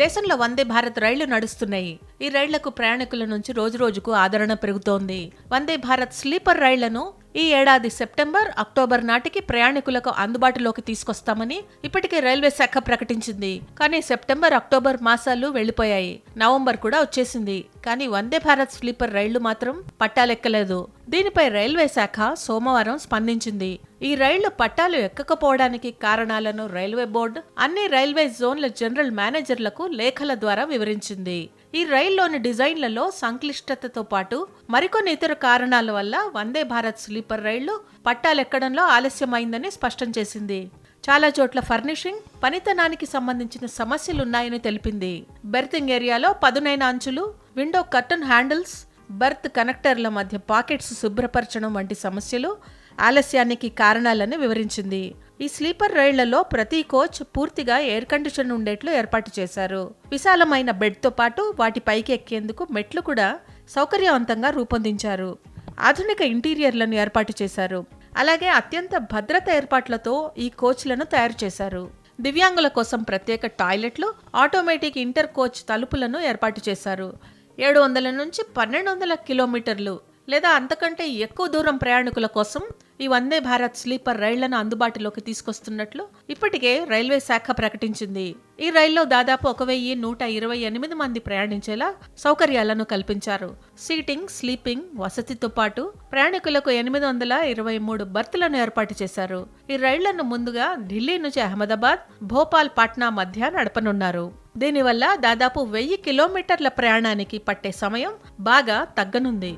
దేశంలో వందే భారత్ రైళ్ళు నడుస్తున్నాయి. ఈ రైళ్ళకు ప్రయాణికుల నుంచి రోజు రోజుకు ఆదరణ పెరుగుతోంది. వందే భారత్ స్లీపర్ రైళ్ళను ఈ ఏడాది సెప్టెంబర్ అక్టోబర్ నాటికి ప్రయాణికులకు అందుబాటులోకి తీసుకొస్తామని ఇప్పటికే రైల్వే శాఖ ప్రకటించింది. కానీ సెప్టెంబర్ అక్టోబర్ మాసాలు వెళ్ళిపోయాయి నవంబర్ కూడా వచ్చేసింది. కానీ వందే భారత్ స్లీపర్ రైళ్ళు మాత్రం పట్టాలెక్కలేదు. దీనిపై రైల్వే శాఖ సోమవారం స్పందించింది. ఈ రైళ్ళు పట్టాలు ఎక్కకపోవడానికి కారణాలను రైల్వే బోర్డు అన్ని రైల్వే జోన్ల జనరల్ మేనేజర్లకు లేఖల ద్వారా వివరించింది. ఈ రైల్లోని డిజైన్లలో సంక్లిష్టతతో పాటు మరికొన్ని ఇతర కారణాల వల్ల వందే భారత్ స్లీపర్ రైళ్ళు పట్టాలెక్కడంలో ఆలస్యమైందని స్పష్టం చేసింది. చాలా చోట్ల ఫర్నిషింగ్ పనితనానికి సంబంధించిన సమస్యలున్నాయని తెలిపింది. బెర్తింగ్ ఏరియాలో పదునైన అంచులు విండో కర్టన్ హ్యాండిల్స్ బర్త్ కనెక్టర్ల మధ్య పాకెట్స్ శుభ్రపరచడం వంటి సమస్యలు ఆలస్యానికి కారణాలని వివరించింది. ఈ స్లీపర్ రైళ్ళలో ప్రతి కోచ్ పూర్తిగా ఎయిర్ కండిషన్ ఉండేట్లు ఏర్పాటు చేశారు. విశాలమైన బెడ్తో పాటు వాటి పైకి ఎక్కేందుకు మెట్లు కూడా సౌకర్యవంతంగా రూపొందించారు. ఆధునిక ఇంటీరియర్లను ఏర్పాటు చేశారు. అలాగే అత్యంత భద్రత ఏర్పాట్లతో ఈ కోచ్లను తయారు చేశారు. దివ్యాంగుల కోసం ప్రత్యేక టాయిలెట్లు ఆటోమేటిక్ ఇంటర్ కోచ్ తలుపులను ఏర్పాటు చేశారు. ఏడు వందల నుంచి పన్నెండు వందల కిలోమీటర్లు. లేదా అంతకంటే ఎక్కువ దూరం ప్రయాణికుల కోసం ఈ వందే భారత్ స్లీపర్ రైళ్ళను అందుబాటులోకి తీసుకొస్తున్నట్లు ఇప్పటికే రైల్వే శాఖ ప్రకటించింది. ఈ రైల్లో దాదాపు ఒక వెయ్యి నూట ఇరవై ఎనిమిది మంది ప్రయాణించేలా సౌకర్యాలను కల్పించారు. సీటింగ్ స్లీపింగ్ వసతితో పాటు ప్రయాణికులకు ఎనిమిది వందల ఇరవై మూడు బర్తులను ఏర్పాటు చేశారు. ఈ రైళ్ళను ముందుగా ఢిల్లీ నుంచి అహ్మదాబాద్ భోపాల్ పాట్నా మధ్య నడపనున్నారు. దీనివల్ల దాదాపు వెయ్యి కిలోమీటర్ల ప్రయాణానికి పట్టే సమయం బాగా తగ్గనుంది.